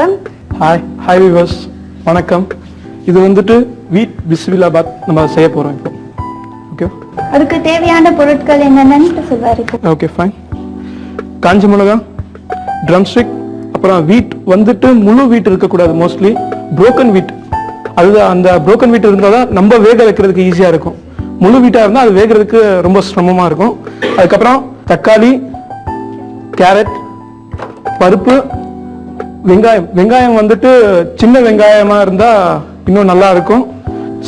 வணக்கம். Hi hi viewers வணக்கம். இது வந்துட்டு வீட் பிஸ்மிலாபாத் நம்ம செய்ய போகிறோம் இப்போ. ஓகே அதுக்கு தேவையான பொருட்கள் என்னென்னு சொல்வாரு ஓகே ஃபைன் காஞ்ச மிளகா ட்ரம்ஸ்டிக் அப்புறம் வீட் வந்துட்டு முழு வீட் இருக்கக்கூடாது மோஸ்ட்லி broken வீட் அதுதான் அந்த broken வீட் இருந்தால் தான் நம்ம வேக வைக்கிறதுக்கு ஈஸியாக இருக்கும். முழு வீட்டாக இருந்தால் அது வேகிறதுக்கு ரொம்ப சிரமமாக இருக்கும். அதுக்கப்புறம் தக்காளி கேரட் பருப்பு வெங்காயம் வெங்காயம் வந்துட்டு சின்ன வெங்காயமா இருந்தா இன்னும் நல்லா இருக்கும்.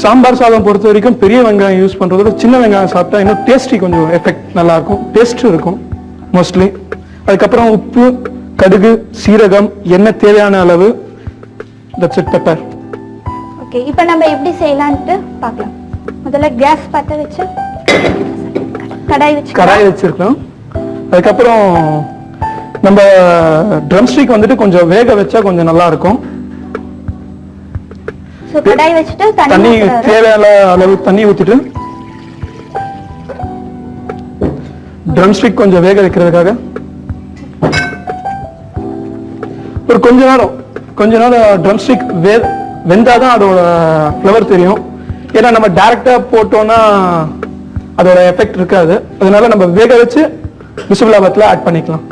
சாம்பார் சாதம் பொறுத்த வரைக்கும் பெரிய வெங்காயம் யூஸ் பண்றதோட சின்ன வெங்காயம் சாப்பிட்டா இன்னும் டேஸ்டி கொஞ்சம் எஃபெக்ட் நல்லா இருக்கும். டேஸ்ட் இருக்கும் மோஸ்ட்லி அதுக்கப்புறம் உப்பு கடுகு சீரகம் எண்ணெய் தேவையான அளவு. தட்ஸ் இட் பெப்பர் ஓகே இப்போ நம்ம எப்படி செய்யலான்ட்டு பார்க்கலாம். முதல்ல கேஸ் பற்ற வச்சு கடாய் வச்சு கடாய் வச்சிருக்கோம் அதுக்கப்புறம் நம்ம ட்ரம் ஸ்டிக் வந்துட்டு கொஞ்சம் வேக வச்சா கொஞ்சம் நல்லா இருக்கும். தண்ணி. தேவையான அளவு தண்ணி ஊத்திட்டு ட்ரம் ஸ்டிக் கொஞ்சம் வேக வைக்கிறதுக்காக ஒரு கொஞ்ச நேரம் கொஞ்ச நேரம் ட்ரம் ஸ்டிக் வே வெந்தாதான் அதோட ஃப்ளவர் தெரியும். ஏன்னா நம்ம டைரக்டா போட்டோம்னா அதோட எஃபெக்ட் இருக்காது. அதனால நம்ம வேக வச்சு விசுபலாபத்தில் ஆட் பண்ணிக்கலாம்.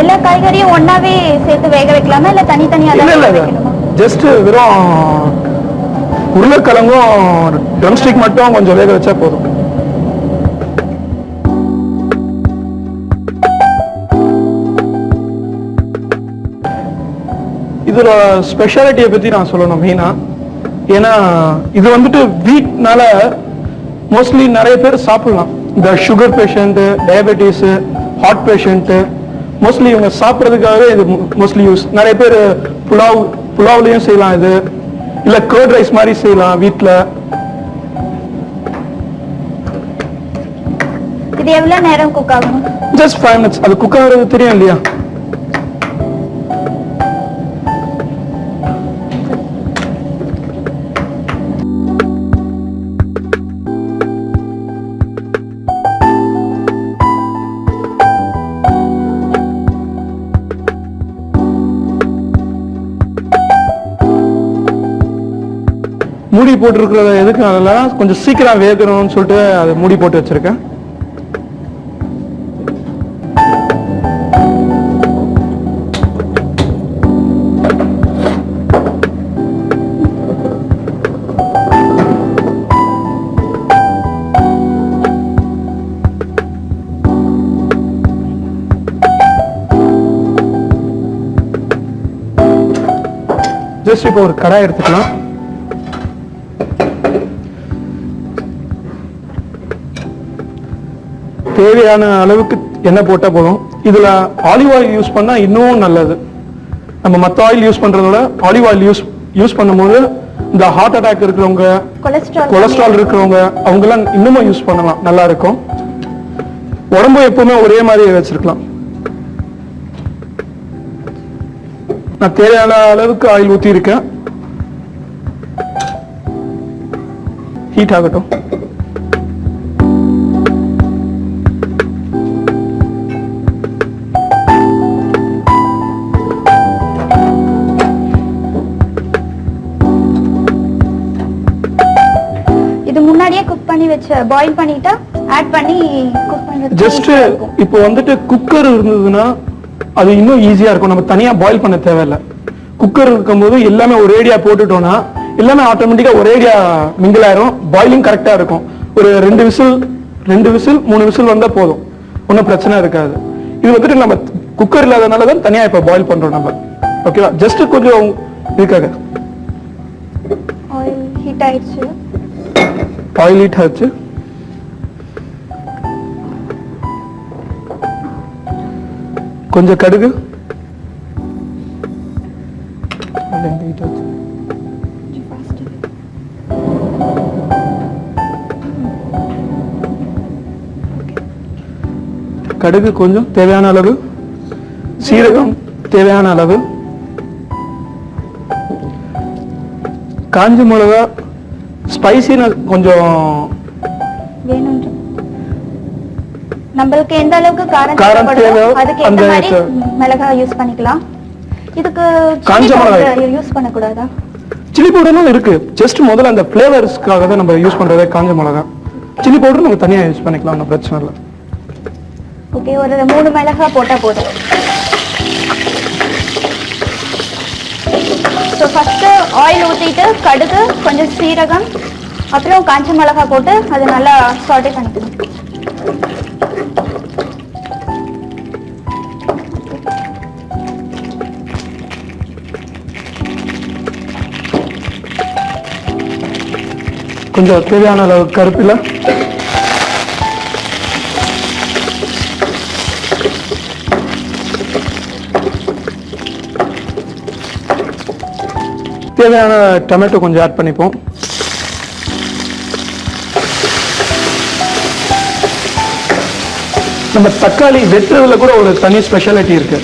எல்லா காய்கறியும் ஒண்ணாவே சேர்த்து வேக வைக்கலாமா? இல்ல தனித்தனியா? ஜஸ்ட் வெறும் உருளைக்கிழங்கும் ட்ரம் ஸ்டிக் மட்டும் கொஞ்சம் வேக வச்சா போதும். இதோட ஸ்பெஷாலிட்டியை பத்தி நான் சொல்லணும் மெயினா. ஏன்னா இது வந்துட்டு வீட்னால மோஸ்ட்லி நிறைய பேர் சாப்பிடலாம். இந்த sugar patient diabetes heart patient mostly இவங்க சாப்பிட்றதுக்காகவே இது மோஸ்ட்லி யூஸ் நிறைய பேர் புலாவ் புலாவ்லயும் செய்யலாம் இது. இல்ல கர்ட் ரைஸ் மாதிரி செய்யலாம் வீட்ல. இது எவ்வளவு நேரம் குக் ஆகும்? ஜஸ்ட் ஃபைவ் மினிட்ஸ் அது குக் ஆகுறது தெரியும் இல்லையா? போட்டிருக்கிறத எதுக்கு? அதில் கொஞ்சம் சீக்கிரம் வேகணும்னு சொல்லிட்டு அதை மூடி போட்டு வச்சிருக்கேன். ஜஸ்ட் இப்போ ஒரு கடாய் எடுத்துக்கலாம். தேவையான அளவுக்கு எண்ணெய் போட்டால் போதும். இதில் ஆலிவ் ஆயில் யூஸ் பண்ணால் இன்னும் நல்லது. நம்ம மற்ற ஆயில் யூஸ் பண்ணுறதோட ஆலிவ் ஆயில் யூஸ் யூஸ் பண்ணும்போது இந்த ஹார்ட் அட்டாக் இருக்கிறவங்க கொலஸ்ட்ரால் இருக்கிறவங்க அவங்கெல்லாம் இன்னமும் யூஸ் பண்ணலாம். நல்லா இருக்கும். உடம்பு எப்பவுமே ஒரே மாதிரி வச்சிருக்கலாம். நான் தேவையான அளவுக்கு ஆயில் ஊற்றி இருக்கேன் ஹீட் ஆகட்டும். பண்ணி வச்ச பாயில் பண்ணிட்டா ஆட் பண்ணி குக் பண்றது ஜஸ்ட் இப்போ வந்துட்டு குக்கர் இருந்ததுன்னா அது இன்னும் ஈஸியா இருக்கும். நம்ம தனியா பாயில் பண்ண தேவையில்ல. குக்கர் இருக்கும்போது எல்லாமே ஒரேடியா போட்டுட்டோம்னா எல்லாமே ஆட்டோமேட்டிக்கா ஒரேடியா மிங்கிள் ஆயிரும். பாயிலிங் கரெக்டா இருக்கும். ஒரு ரெண்டு விசில் ரெண்டு விசில் மூணு விசில் வந்தா போதும். ஒன்றும் பிரச்சனை இருக்காது. இது வந்துட்டு நம்ம குக்கர் இல்லாதனால தான் தனியா இப்போ பாயில் பண்றோம் நம்ம. ஓகேவா ஜஸ்ட் கொஞ்சம் இதுக்காக. ஆயில் ஹீட் ஆயிடுச்சு. ஆயில் ஹீட் கொஞ்சம் கடுகு கடுகு கொஞ்சம் தேவையான அளவு சீரகம் தேவையான அளவு காஞ்சி மிளகா ஸ்பைசினஸ் கொஞ்சம் வேணும்ன்ற. நம்மளுக்கு எந்த அளவுக்கு காரம் காரம் தேவையோ அதுக்கு ஏத்த மாதிரி மிளகாய் யூஸ் பண்ணிக்கலாம். இதுக்கு காஞ்ச மிளகாய். யூஸ் பண்ணக்கூடாதா? சில்லி பவுடரும் இருக்கு. ஜஸ்ட் முதல்ல அந்த ஃப்ளேவர்ஸ்க்காக தான் நம்ம யூஸ் பண்றதே காஞ்ச மிளகா. சில்லி பவுடர் நம்ம தனியா யூஸ் பண்ணிக்கலாம் ஒன்றும் பிரச்சனை இல்லை. ஓகே ஒரு மூணு மிளகாய் போட்டால் போதும். ஸோ ஃபஸ்ட்டு ஆயில் ஊற்றிட்டு கடுகு கொஞ்சம் சீரகம் அப்புறம் காஞ்ச மிளகாய் போட்டு அது நல்லா சாட்டே பண்ணிக்கணும். கொஞ்சம் தேவையான அளவு கருப்பில். தேவையான டொமேட்டோ கொஞ்சம் ஆட் பண்ணிப்போம். நம்ம தக்காளி வெட்டுறதுல கூட ஒரு தனி ஸ்பெஷாலிட்டி இருக்கு.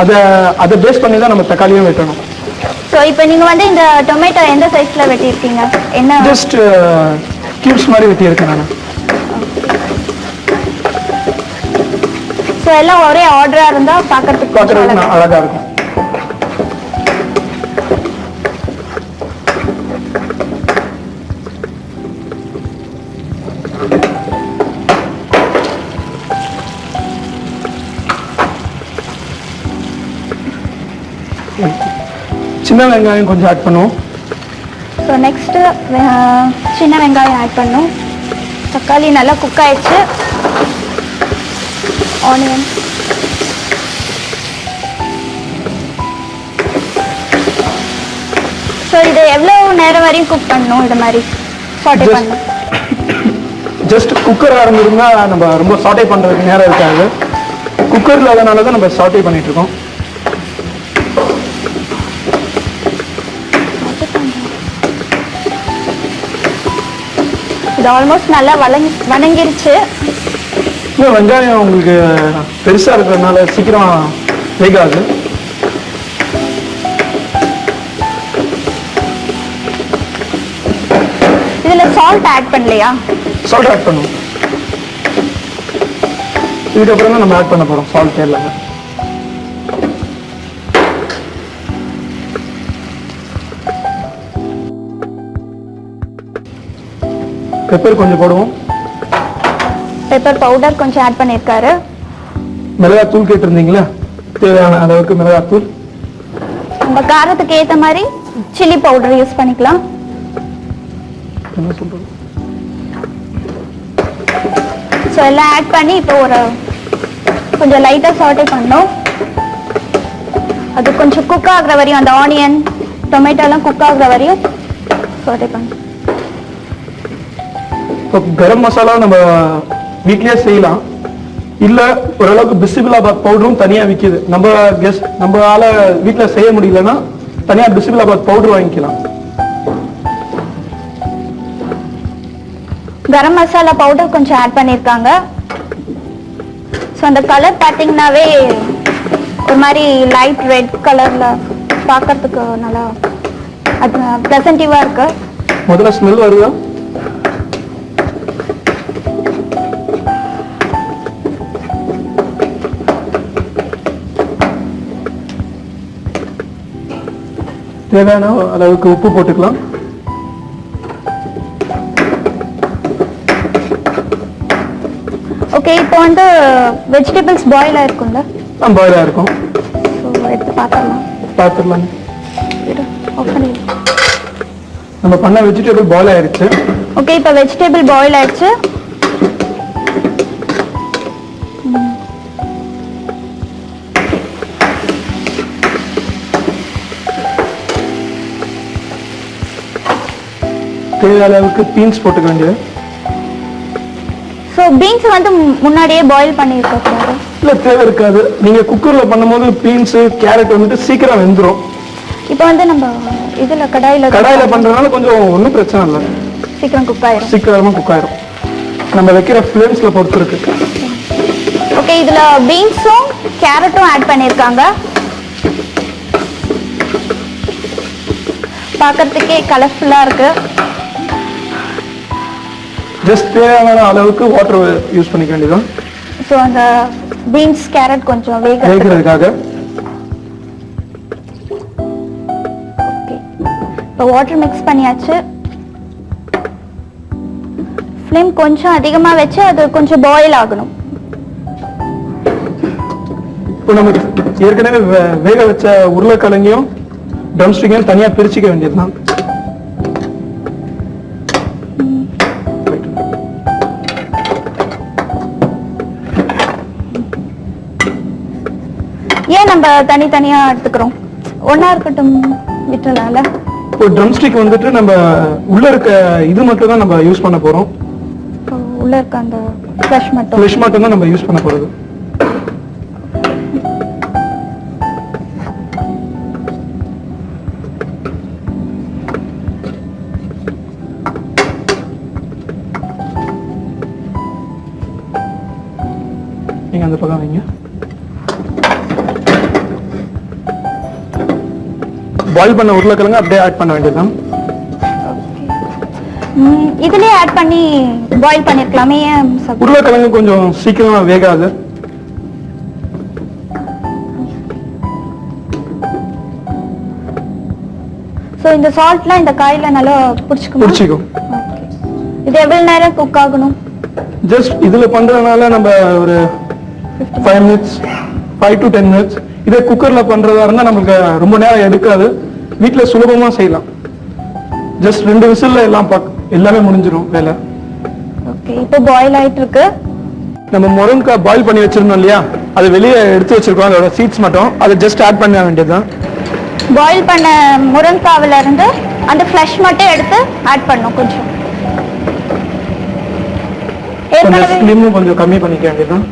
அதை அதை பேஸ் பண்ணி தான் நம்ம தக்காளியும் வெட்டணும். ஸோ இப்போ நீங்கள் வந்து இந்த டொமேட்டோ எந்த சைஸில் வெட்டியிருக்கீங்க? என்ன? ஜஸ்ட் கியூப்ஸ் மாதிரி வெட்டியிருக்கேன் நான். ஸோ எல்லாம் ஒரே ஆர்டராக இருந்தால் பார்க்கறதுக்கு பார்க்கறதுக்கு அழகா நான் அழகா இருக்கும். சின்ன வெங்காயம் கொஞ்சம் ஆட் பண்ணுவோம். ஸோ நெக்ஸ்ட்டு சின்ன வெங்காயம் ஆட் பண்ணும். தக்காளி நல்லா குக் ஆயிடுச்சு. ஆனியன் ஸோ இது எவ்வளோ நேரம் வரையும் குக் பண்ணணும் இது மாதிரி சாட்டே Just- பண்ணணும். ஜஸ்ட் குக்கராக இருந்திருந்தா நம்ம ரொம்ப சாட்டே பண்ணுறதுக்கு நேரம் இருக்காது. குக்கர் இல்லாதனால தான் நம்ம சாட்டே பண்ணிட்டு இது ஆல்மோஸ்ட் நல்லா வளங் வணங்கிருச்சு. இன்னும் வெங்காயம் உங்களுக்கு பெருசாக இருக்கிறதுனால சீக்கிரம் வேகாது. இதில் சால்ட் ஆட் பண்ணலையா? சால்ட் ஆட் பண்ணுவோம். இதுக்கப்புறம் தான் நம்ம ஆட் பண்ண போகிறோம் சால்ட் எல்லாமே. பெப்பர் கொஞ்சம் போடுவோம். பெப்பர் பவுடர் கொஞ்சம் ஆட் பண்ணியிருக்காரு மிளகாத்தூள் கேட்டிருந்தீங்களா? தேவையான அளவுக்கு மிளகாத்தூள். நம்ம காரத்துக்கு ஏற்ற மாதிரி சில்லி பவுடர் யூஸ் பண்ணிக்கலாம். என்ன சொல்றது? ஸோ எல்லாம் ஆட் பண்ணி இப்போ ஒரு கொஞ்சம் லைட்டாக சாட்டே பண்ணோம். அது கொஞ்சம் குக் ஆகுற வரையும் அந்த ஆனியன் டொமேட்டோலாம் குக் ஆகுற வரையும் சாட்டே பண்ணணும் இப்போ கரம் மசாலா நம்ம வீட்லயே செய்யலாம். இல்ல ஓரளவுக்கு பிசிபிளாபாத் பவுடரும் தனியா விக்குது. நம்ம கெஸ்ட் நம்ம ஆள வீட்ல செய்ய முடியலன்னா தனியா பிசிபிளாபாத் பவுடர் வாங்கிக்கலாம். கரம் மசாலா பவுடர் கொஞ்சம் ஆட் பண்ணியிருக்காங்க ஸோ அந்த கலர் பார்த்தீங்கன்னாவே ஒரு மாதிரி லைட் ரெட் கலரில் பார்க்கறதுக்கு நல்லா அது ப்ளசன்டிவாக இருக்கு. முதல்ல ஸ்மெல் வருதா? தேவையான அளவுக்கு உப்பு போட்டுக்கலாம். ஓகே இப்போ வந்து வெஜிடபிள்ஸ் பாயில் ஆயிருக்கும்ல பாயிலாக இருக்கும். ஸோ எடுத்து பார்த்துடலாம். பார்த்துடலாம். நம்ம பண்ண வெஜிடபிள் பாயில் ஆயிருச்சு. ஓகே இப்போ வெஜிடபிள் பாயில் ஆயிடுச்சு தேவையான அளவுக்கு பீன்ஸ் போட்டுக்க வேண்டியது. ஸோ பீன்ஸ் வந்து முன்னாடியே பாயில் பண்ணியிருக்க கூடாது. இல்ல தேவை இருக்காது. நீங்க குக்கர்ல பண்ணும்போது பீன்ஸ் கேரட் வந்துட்டு சீக்கிரம் வெந்துரும். இப்போ வந்து நம்ம இதுல கடாயில கடாயில பண்றதுனால கொஞ்சம் ஒன்றும் பிரச்சனை இல்லை. சீக்கிரம் குக் ஆயிரும். சீக்கிரமா குக் ஆயிரும். நம்ம வைக்கிற ஃப்ளேம்ஸ்ல பொறுத்து இருக்கு ஓகே இதுல பீன்ஸும் கேரட்டும் ஆட் பண்ணியிருக்காங்க பார்க்கறதுக்கே கலர்ஃபுல்லா இருக்கு. ஜஸ்ட் தேவையான அளவுக்கு வாட்டர் யூஸ் பண்ணிக்க வேண்டியதான் ஸோ அந்த பீன்ஸ் கேரட் கொஞ்சம் வேக வேகிறதுக்காக. இப்போ வாட்டர் மிக்ஸ் பண்ணியாச்சு. ஃப்ளேம் கொஞ்சம் அதிகமாக வச்சு அது கொஞ்சம் பாயில் ஆகணும். இப்போ நம்ம ஏற்கனவே வேக வச்ச உருளைக்கிழங்கையும் ட்ரம் ஸ்டிக்கையும் தனியாக பிரிச்சுக்க வேண்டியதுதான். நம்ம தனித்தனியா எடுத்துக்கிறோம். ஒண்ணா இருக்கட்டும் விட்டுனால இப்போ ட்ரம்ஸ்டிக் வந்துட்டு நம்ம உள்ள இருக்க இது மட்டும் தான் நம்ம யூஸ் பண்ண போறோம். உள்ள இருக்க அந்த ஃப்ளஷ் மட்டும். ஃபிஷ் மட்டும் தான் நம்ம யூஸ் பண்ண போறது. நீங்க அந்த பக்கம் வைங்க. பாயில் பண்ண உருளைக்கிழங்கு அப்படியே ஆட் பண்ண வேண்டியதுதான் இதுலயே ஆட் பண்ணி பாயில் பண்ணிருக்கலாமே ஏன் உருளைக்கிழங்கு கொஞ்சம் சீக்கிரமா வேகாது. ஸோ இந்த சால்ட்லாம் இந்த காயில நல்லா பிடிச்சிக்குமா? பிடிச்சிக்கும். இது எவ்வளவு நேரம் குக் ஆகணும்? ஜஸ்ட் இதுல பண்றதுனால நம்ம ஒரு five minutes five to ten minutes இதே குக்கர்ல பண்றதா இருந்தா நமக்கு ரொம்ப நேரம் எடுக்காது. வீட்ல சுலபமா செய்யலாம். ஜஸ்ட் ரெண்டு விசில்ல எல்லாம் பாக் எல்லாமே முடிஞ்சிடும் வேலை. ஓகே இப்போ பாயில் ஆயிட்டு இருக்கு நம்ம முருங்கைக்காய் பாயில் பண்ணி வச்சிருந்தோம் இல்லையா? அது வெளியே எடுத்து வச்சிருக்கோம். அதோட சீட்ஸ் மட்டும். அதை ஜஸ்ட் ஆட் பண்ண வேண்டியதுதான். பாயில் பண்ண முருங்காவில இருந்து அந்த ஃப்ளஷ் மட்டும் எடுத்து ஆட் பண்ணும் கொஞ்சம். கொஞ்சம் ஸ்லிம்மும் கொஞ்சம் கம்மி பண்ணிக்க வேண்டியதுதான்.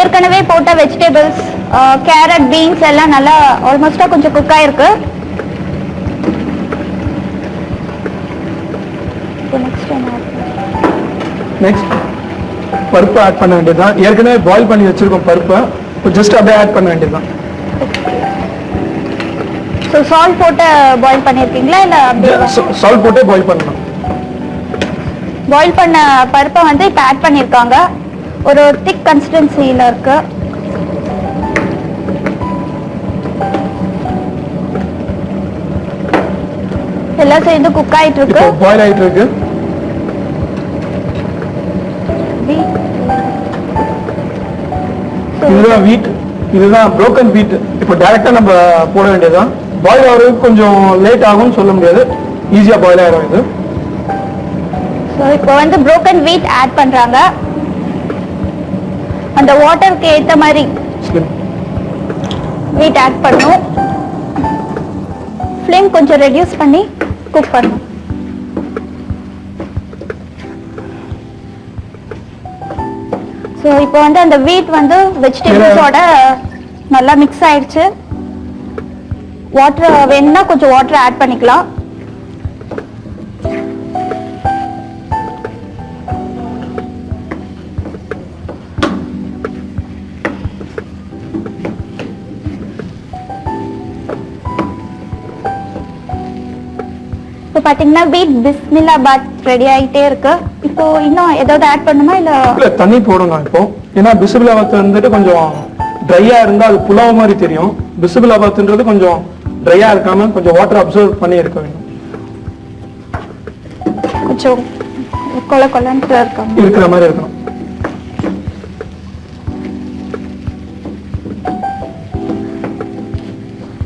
ஏற்கனவே போட்ட வெஜிடபிள்ஸ் கேரட் பீன்ஸ் எல்லாம் நல்லா ஆல்மோஸ்டா கொஞ்சம் குக் ஆயிருக்கு. நெக்ஸ்ட் பருப்பு ஆட் பண்ண வேண்டியதுதான். ஏற்கனவே பாயில் பண்ணி வச்சிருக்கோம் பருப்பை. ஜஸ்ட் அப்படியே ஆட் பண்ண வேண்டியதுதான். ஸோ சால்ட் போட்டு பாயில் பண்ணியிருக்கீங்களா இல்லை சால்ட் போட்டே பாயில் பண்ணலாம் பாயில் பண்ண பருப்பை வந்து இப்போ ஆட் பண்ணியிருக்காங்க ஒரு திக் கன்சிஸ்டன்சியில் இருக்கு. எல்லாம் சேர்ந்து குக் ஆயிட்டு இருக்கு பாயில் ஆயிட்டு இருக்கு இதுதான் வீட் இதுதான் broken வீட் இப்போ டைரக்டா நம்ம போட வேண்டியதுதான். பாயில் ஆகிறதுக்கு கொஞ்சம் லேட் ஆகும்னு சொல்ல முடியாது. ஈஸியா பாயில் ஆயிரும் இது. So இப்போ வந்து broken wheat ஆட் பண்றாங்க. அந்த வாட்டருக்கு ஏத்த மாதிரி. வீட் ஆட் பண்ணும் ஃப்ளேம் கொஞ்சம் ரெடியூஸ் பண்ணி குக் பண்ணும் ஸோ இப்போ வந்து அந்த வீட் வந்து வெஜிடபிள்ஸோட நல்லா மிக்ஸ் ஆயிடுச்சு. வாட்டர் வேணும்னா கொஞ்சம் வாட்டர் ஆட் பண்ணிக்கலாம். பாத்தீங்கன்னா வீட் பிஸ்மில்லா பாத் ரெடி ஆயிட்டே இருக்கு. இப்போ இன்னும் ஏதாவது ஆட் பண்ணுமா இல்ல? இல்ல தண்ணி போடணும் இப்போ. ஏன்னா பிசுபிலாபாத் வந்துட்டு கொஞ்சம் ட்ரையா இருந்தா அது புலாவ் மாதிரி தெரியும். பிசுபிலாபாத்ன்றது கொஞ்சம் ட்ரையா இருக்காம கொஞ்சம் வாட்டர் அப்சர்வ் பண்ணி இருக்க வேண்டும் கொஞ்சம் கொல கொலன்ட்டு இருக்காங்க. இருக்கிற மாதிரி இருக்கணும்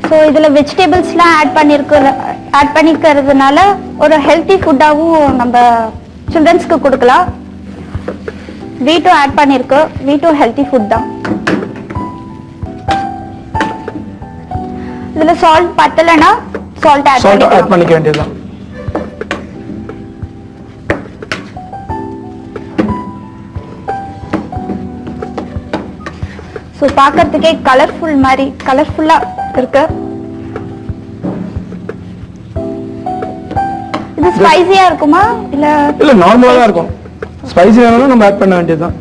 ஸோ இதுல வெஜிடபிள்ஸ்லாம் ஆட் பண்ணிருக்கிற ஆட் பண்ணிக்கிறதுனால ஒரு ஹெல்த்தி ஃபுட்டாகவும் நம்ம சில்ட்ரன்ஸ்க்கு கொடுக்கலாம். வீட்டும் ஆட் பண்ணிருக்கு. வீட்டும் ஹெல்த்தி ஃபுட் தான். இதுல சால்ட் பத்தலைன்னா சால்ட் ஆட் பண்ணிக்க வேண்டியதுதான். ஸோ பார்க்கறதுக்கே கலர்ஃபுல் மாதிரி கலர்ஃபுல்லா இருக்கு. இது ஸ்பைசியா இருக்குமா? இல்ல இல்ல நார்மலா தான் இருக்கும். ஸ்பைசி வேணும்னா நம்ம ஆட் பண்ண வேண்டியதுதான்.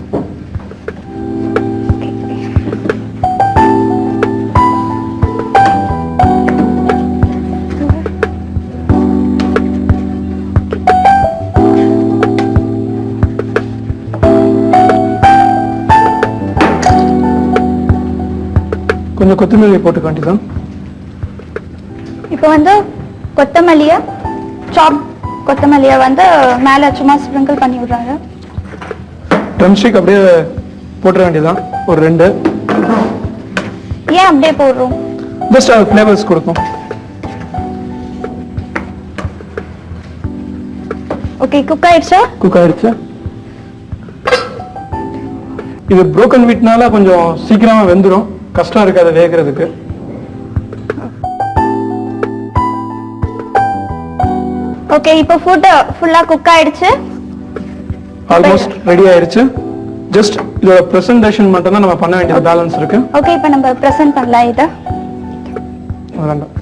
கொஞ்சம் கொத்தமல்லி போட்டுக்க வேண்டியதுதான். இப்போ வந்து கொத்தமல்லியை சாப் கொத்தமல்லியை வந்து மேலே சும்மா ஸ்ப்ரிங்கிள் பண்ணி விடுறாங்க. ட்ரம் ஸ்டிக் அப்படியே போட்டுற வேண்டியதுதான். ஒரு ரெண்டு. ஏன் அப்படியே போடுறோம்? ஜஸ்ட் அது ஃப்ளேவர்ஸ் கொடுக்கும். ஓகே குக் ஆயிடுச்சா? குக் ஆயிடுச்சு. இது broken வீட்னால கொஞ்சம் சீக்கிரமா வெந்துடும் கஷ்டம் இருக்காது வேகிறதுக்கு. ஓகே இப்போ ஃபுட்டு ஃபுல்லாக குக் ஆயிடுச்சு? ஆல்மோஸ்ட் ரெடி ஆயிடுச்சு ஜஸ்ட் இதோட ப்ரெசன்டேஷன் மட்டும் தான் நம்ம பண்ண வேண்டியது பேலன்ஸ் இருக்கு. ஓகே இப்போ நம்ம ப்ரெசென்ட் பண்ணலாம் இதை. வேண்டாம்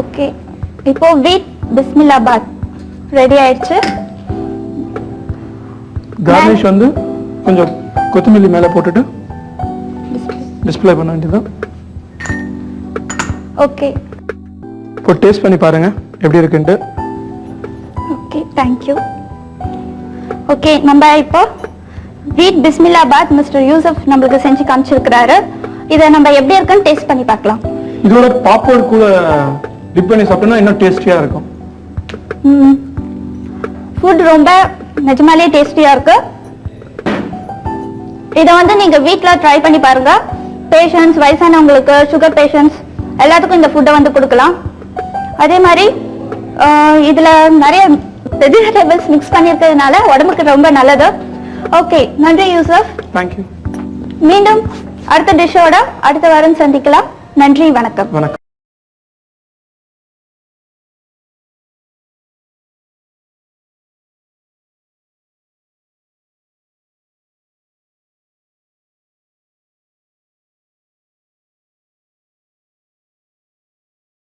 ஓகே இப்போ வீட் பிஸ்மில்லாபாத். ரெடி ஆயிடுச்சு? கார்னிஷ் வந்து கொஞ்சம் கொத்தமல்லி மேலே போட்டுட்டு டிஸ்ப்ளே பண்ண வேண்டியதுதான். ஓகே இப்போ டேஸ்ட் பண்ணி பாருங்க எப்படி இருக்குன்ட்டு. ஓகே தேங்க்யூ ஓகே நம்ம இப்போ வீட் பிஸ்மில்லாபாத் மிஸ்டர் யூசப் நம்மளுக்கு செஞ்சு காமிச்சிருக்கிறாரு. இதை நம்ம எப்படி இருக்குன்னு டேஸ்ட் பண்ணி பார்க்கலாம். இதோட பாப்போடு கூட டிப் பண்ணி சாப்பிட்டோம்னா இன்னும் டேஸ்டியா இருக்கும். ஃபுட் ரொம்ப நிஜமாலே டேஸ்டியா இருக்கு. இதை வந்து நீங்க வீட்ல ட்ரை பண்ணி பாருங்க. பேஷண்ட்ஸ் வயசானவங்களுக்கு சுகர் பேஷண்ட்ஸ் எல்லாத்துக்கும் இந்த ஃபுட்டை வந்து கொடுக்கலாம். அதே மாதிரி இதுல நிறைய வெஜிடபிள்ஸ் மிக்ஸ் பண்ணியிருக்கிறதுனால உடம்புக்கு ரொம்ப நல்லது. ஓகே நன்றி யூசப். தேங்க்யூ மீண்டும் அடுத்த டிஷ்ஷோட அடுத்த வாரம் சந்திக்கலாம். நன்றி வணக்கம். வணக்கம்.